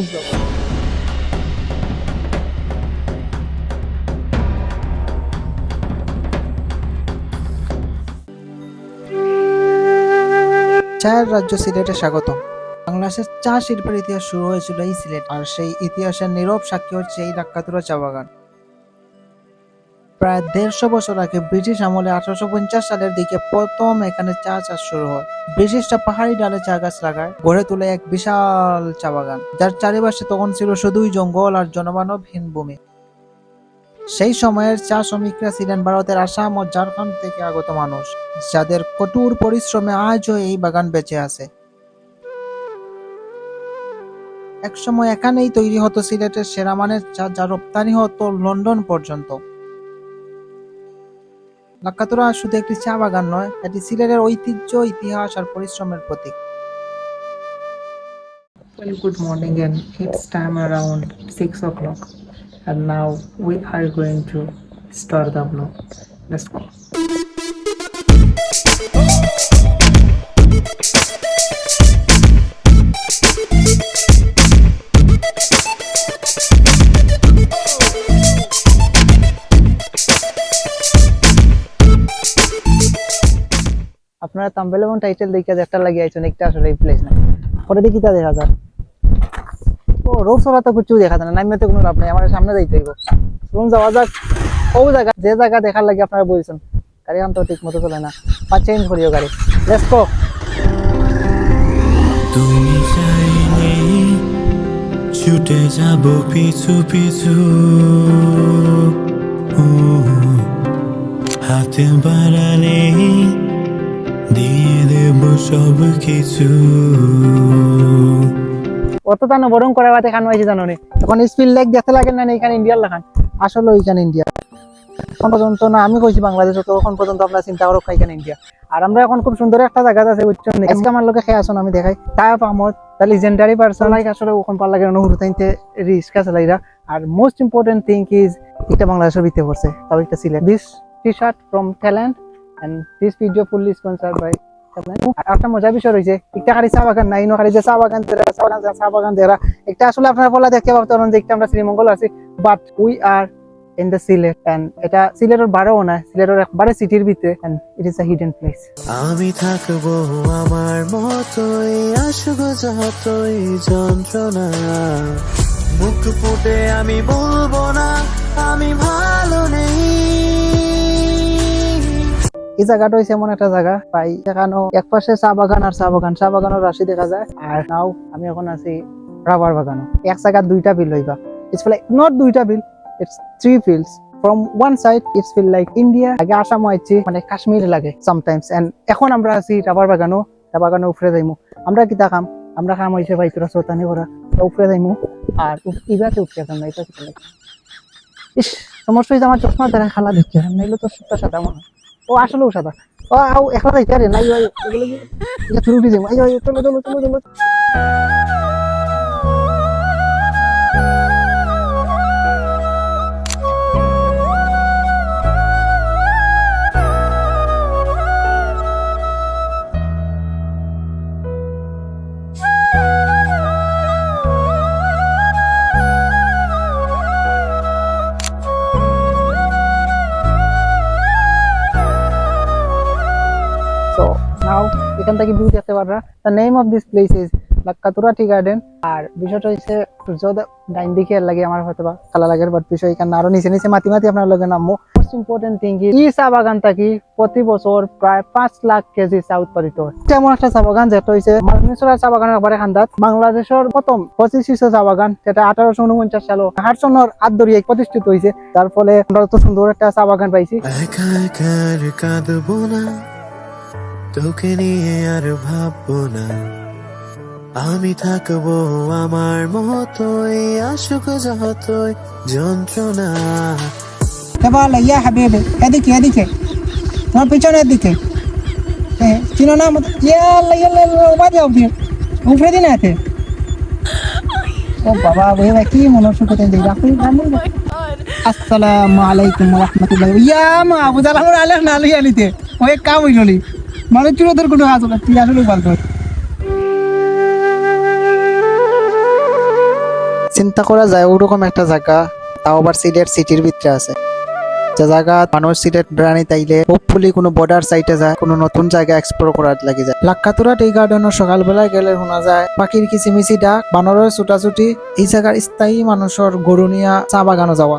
Vlog. চায়ের রাজ্য সিলেটে স্বাগতম। বাংলাদেশের চা শিল্পের ইতিহাস শুরু হয়েছিল এই সিলেট। আর সেই ইতিহাসের নীরব সাক্ষী হচ্ছে এই ডাক্কাতুরা চা বাগান। প্রায় দেড়শো বছর আগে ব্রিটিশ আমলে আঠারোশো পঞ্চাশ সালের দিকে প্রথম এখানে চা চাষ শুরু হয়। ব্রিটিশরা পাহাড়ি ডালে চা গাছ লাগায়, গড়ে তোলে এক বিশাল চা বাগান, যার চারিপাশে তখন ছিল শুধুই জঙ্গল আর জনমানবহীন ভূমি। সেই সময়ের চা শ্রমিকরা ছিলেন ভারতের আসাম ও ঝাড়খণ্ড থেকে আগত মানুষ, যাদের কঠোর পরিশ্রমে আজও এই বাগান বেঁচে আছে। একসময় এখানেই তৈরি হতো সিলেটের সেরা মানের চা যা রপ্তানি হতো লন্ডন পর্যন্ত। লাক্কাতুরা শুধু একটি চা বাগান নয় এটি সিলেটের ঐতিহ্য ইতিহাস আর পরিশ্রমের প্রতীক Well, good morning, and it's time around six o'clock, and now we are going to start the vlog. Let's go. আপনারা তাম্বেল এবং টাইটেল দেখে একটা লাগিয়ে আইছেন, একটা আসলে এই প্লেস না পরে দেখি তা দেখা যায় ও রোড সরা তো কিছু দেখা যায় না, নামিয়ে তো কোনো লাভ নাই আমার সামনে যাইতে হইব। শুনুন যাওয়া যাক, ও জায়গা, যে জায়গা দেখার লাগে আপনারা বলছেন, গাড়ি আম তো ঠিক মতো চলে না। বা চেঞ্জ করিও গাড়ি। লেটস গো তুমি চাইলে ছুটে যাব পিছু পিছু। হাতে বাড়ালে দিয়ে দেব সব কিছু। অত জানো বরং করে বাতে খান জানো এখন স্পিল লাগে না এখানে ইন্ডিয়ার আসলে ওইখানে ইন্ডিয়া। এখন পর্যন্ত না, আমি কইছি বাংলাদেশ তখন পর্যন্ত আমরা চিন্তা করো এখানে ইন্ডিয়া। আর আমরা এখন খুব সুন্দর একটা জায়গা আছে, বুঝছ না? আজকে আমার লোকে খেয়ে আসুন আমি দেখাই। তাপ Ahmed the legendary person like আসলে ওখান পার লাগে অনুভূত রিস্কা চালাইরা আর মোস্ট ইম্পর্টেন্ট থিং ইজ এটা বাংলাদেশের ভিতরে পড়ছে, তাও একটা Sylhet this T shirt from Thailand and this video fully sponsor by একটা মজার বিষয় রয়েছে, একটা খালি চা বাগান নাই খালি যে চা বাগান চা বাগান চা বাগান তেরা একটা আসলে আপনার বলা দেখতে পাবেন যে আমরা শ্রীমঙ্গল আছি but we are in the Sylhet and এটা সিলেটের বারোও না, সিলেটের একবারে সিটির ভিতরে and it is a hidden place আমি থাকব আমার যতই যন্ত্রণা। মুখ ফুটে আমি বলব না, আমি ভালো নেই। এই জায়গাটা হচ্ছে এমন একটা জায়গা। পাই সেখানেও এক পাশে চা বাগান আর চা বাগান। চা বাগানের রাশি দেখা যায়। আর নাও আমি এখন আছি রাবার বাগানও এক জায়গার দুইটা বিল হইবা। ইটস লাইক নট দুইটা বিল it's three fields from one side it's feel like India আগে আসাম হয়েছে মানে কাশ্মীর লাগে সামটাইমস এন্ড এখন আমরা আছি রাবার বাগানও চা বাগানও উপরে যাইমু। আমরা কি কাম আমরা কাম হয়েছে ভাই তোরা চৌতানি করা উপরে যাইমু। আর ইবাতে উপরে যাম না এটা ইস, সমস্যা হয়েছে আমার চশমা দ্বারা খালা দেখতে নাইলে তো সুতা সাদা মনে হয়। ও আসলেও সাদা। ও একলা যাইতে আরে নাই ভাই এগুলো যাব। আই আই চলো চলো চলো চলো। এখান থেকে ভিউ দেখতে পাররা the name of this place is Lakkatura tea garden আর বিষয়টা হচ্ছে, সূর্য ডাইন দিকে আর লাগে আমার হয়তো বা কালা লাগে বাট বিষয় এখানে আরও নিচে নিচে মাতি মাতি আপনার লগে নামবো। মোস্ট ইম্পর্টেন্ট থিং ই চা বাগান থাকি প্রতি বছর প্রায় পাঁচ লাখ কেজি চা উৎপাদিত হয়। তেমন একটা চা বাগান, যেটা হয়েছে মালনেশ্বরা চা বাগানের একবারে খান্দাত বাংলাদেশের প্রথম পঁচিশ চা বাগান, যেটা আঠারোশো উনপঞ্চাশ সাল হাট সনের হাত ধরিয়ে প্রতিষ্ঠিত হয়েছে যার ফলে আমরা তো সুন্দর একটা চা বাগান পাইছি। তোকে নিয়ে আর ভাববো না। আমি থাকব আমার মতোই, আসুক যতই যন্ত্রণা। এবার ইয়া হাবিবে, এদিকে এদিকে। তোমার পিছনে এদিকে হ্যাঁ চিনো না যাও দিয়ে উপরে দিন আছে ও বাবা ওই কি মনে সুখ তেন দিই রাখি আসসালামু আলাইকুম রাহমাতুল্লাহি ইয়া মা জালামুর আলাইকুম না লইয়া নিতে ওই কাম হইল মানে চুরোদের কোনো কাজ না তুই আসলে বলতে চিন্তা করা যায়, ওরকম একটা জায়গা, তাও আবার সিলেট সিটির ভিতরে আছে। যে জায়গা মানুষ সিলেট ব্রানি তাইলে হোপফুলি কোনো বর্ডার সাইটে যায়, কোনো নতুন জায়গা এক্সপ্লোর করার লাগে যায়। লাক্কাতুরা টি গার্ডেনও সকালবেলায় গেলে শোনা যায়, পাখির কিচিমিচি ডাক, বানরের ছুটাছুটি, এই জায়গার স্থায়ী মানুষের গরুনিয়া চা বাগানো যাওয়া।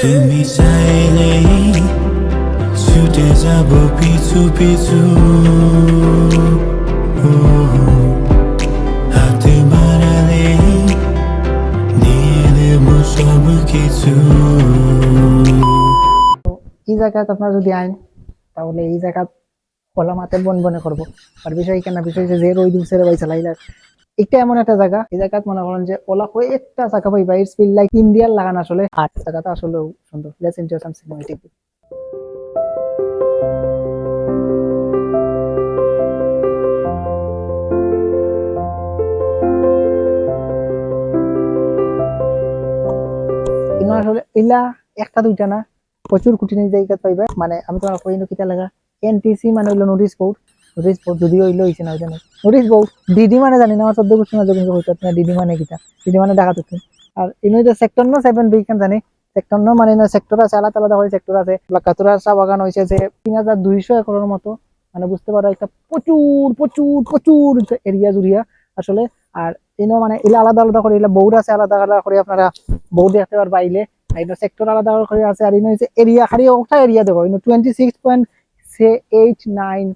তুমি চাইলেই ছুটে যাব পিছু পিছু। হাতে বাড়ালে দিয়ে দেব সব কিছু। এই যদি আইন, তাহলে এই জায়গাত খোলা মাতে বন বনে করব। আর বিষয় কেন বিষয় যে রোদ উঠছে ভাই চালাইলার একটা এমন একটা জায়গা। এই জায়গাত মনে করেন যে ওলা হয়ে একটা জায়গা পাইবা ইটস ফিল লাইক ইন্ডিয়ার লাগান আসলে। আর জায়গাটা আসলে সুন্দর। লেটস এনজয় সাম সিনেমাটিক আসলে ইলা একটা দুইটা না, প্রচুর কুটিনি জায়গা পাইবা। মানে আমি তোমার কইনো কিটা লাগা। এনটিসি মানে হইল নোটিশ বোর্ড নোটিশ বোর্ড যদিও হইল হইছে না জানি নোটিশ বোর্ড ডিডি মানে জানি না আমার চোদ্দ বছর না যখন হইতো না ডিডি মানে কিটা ডিডি মানে ঢাকা তুমি আর ইনো এটা সেক্টর ন সেভেন বিখান জানি। সেক্টর ন মানে সেক্টর আছে, আলাদা আলাদা করে সেক্টর আছে। লাকাতুরা চা বাগান হয়েছে যে, তিন হাজার দুইশো একরের মতো। মানে বুঝতে পারো একটা প্রচুর প্রচুর প্রচুর এরিয়া জুড়িয়া আসলে আর ইনো মানে এলা আলাদা আলাদা করে এলা বৌর আছে আলাদা আলাদা করে আপনারা বৌ দেখতে পারবা আইলে এটা সেক্টর আলাদা করে আছে আর ইনো হচ্ছে এরিয়া খালি ওটা এরিয়া দেখো ইনো টোয়েন্টি সিক্স পয়েন্ট সে এইট নাইন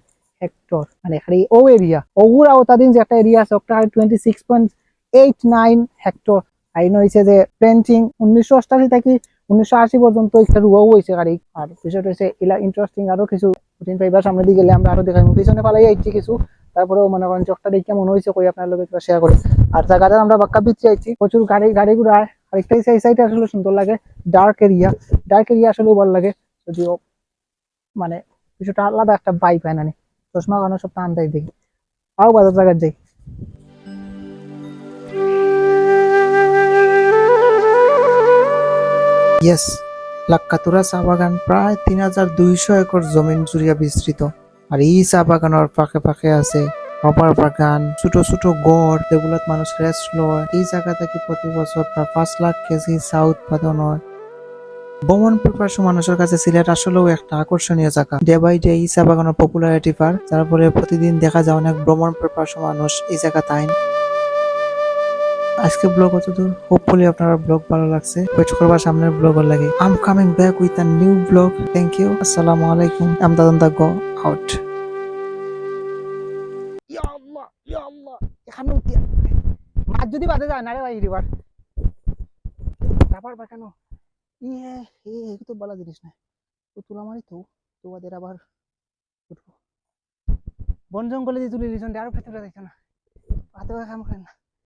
হেক্টর মানে খালি ও এরিয়া ওগুরা ওতাদিন যে একটা এরিয়া আছে ওটা twenty six point eight nine hectare আর ইনো হয়েছে যে পেন্টিং উনিশশো অষ্টাশি থেকে উনিশশো আশি পর্যন্ত একটা রুয়াও হয়েছে গাড়ি আর বিষয়টা হচ্ছে এলা ইন্টারেস্টিং আরও কিছু কঠিন পাইবার সামনে দিকে গেলে আমরা আরও দেখাই পিছনে পালাই আইছি কিছু তারপরেও মনে করেন চোখটা দেখে মনে হয়েছে কই আপনার লোকের শেয়ার করে। আর জায়গাটা আমরা বাক্কা পিছিয়ে আইছি, প্রচুর গাড়ি গাড়ি ঘোড়া আরেকটা এই সাইডে আসলে সুন্দর লাগে ডার্ক এরিয়া ডার্ক এরিয়া আসলেও ভালো লাগে। যদিও মানে কিছুটা আলাদা একটা বাইক হয় নি। চশমা কানো সব টান দেয় দেখি। আও বাজার জায়গায় যাই। ইয়েস লাক্কাতুরা চা বাগান প্রায় তিন হাজার দুইশো একর জমিন জুড়িয়া বিস্তৃত। আর এই চা বাগানের পাশে পাশে আছে রবার বাগান, ছোট ছোট গড় যেগুলোত মানুষ রেস্ট লয়। এই জায়গা থেকে প্রতি বছর প্রায় পাঁচ লাখ কেজি চা উৎপাদন হয়। ভ্রমণ পিপাসু মানুষের কাছে সিলেট আসলেও একটা আকর্ষণীয় জায়গা। ডে বাই ডে এই চা বাগানের পপুলারিটি পার ফলে প্রতিদিন দেখা যায় অনেক ভ্রমণ পিপাসু মানুষ এই জায়গা তাইন আজকে ব্লগ অত দূর হোপফুলি আপনারা ব্লগ ভালো লাগছে। ওয়েট করবার সামনের ব্লগ লাগে। I'm coming back with a new blog thank you আসসালামু আলাইকুম। আম দা গো আউট যদি বাদে যায় না রে ভাই রিভার তারপর বা কেন? তো বলা জিনিস না তো তুলা মারি তো, তোমাদের আবার উঠবো বন জঙ্গলে যে তুলে লিজন আরও ভেতরে দেখে না? হাতে কাম করে না।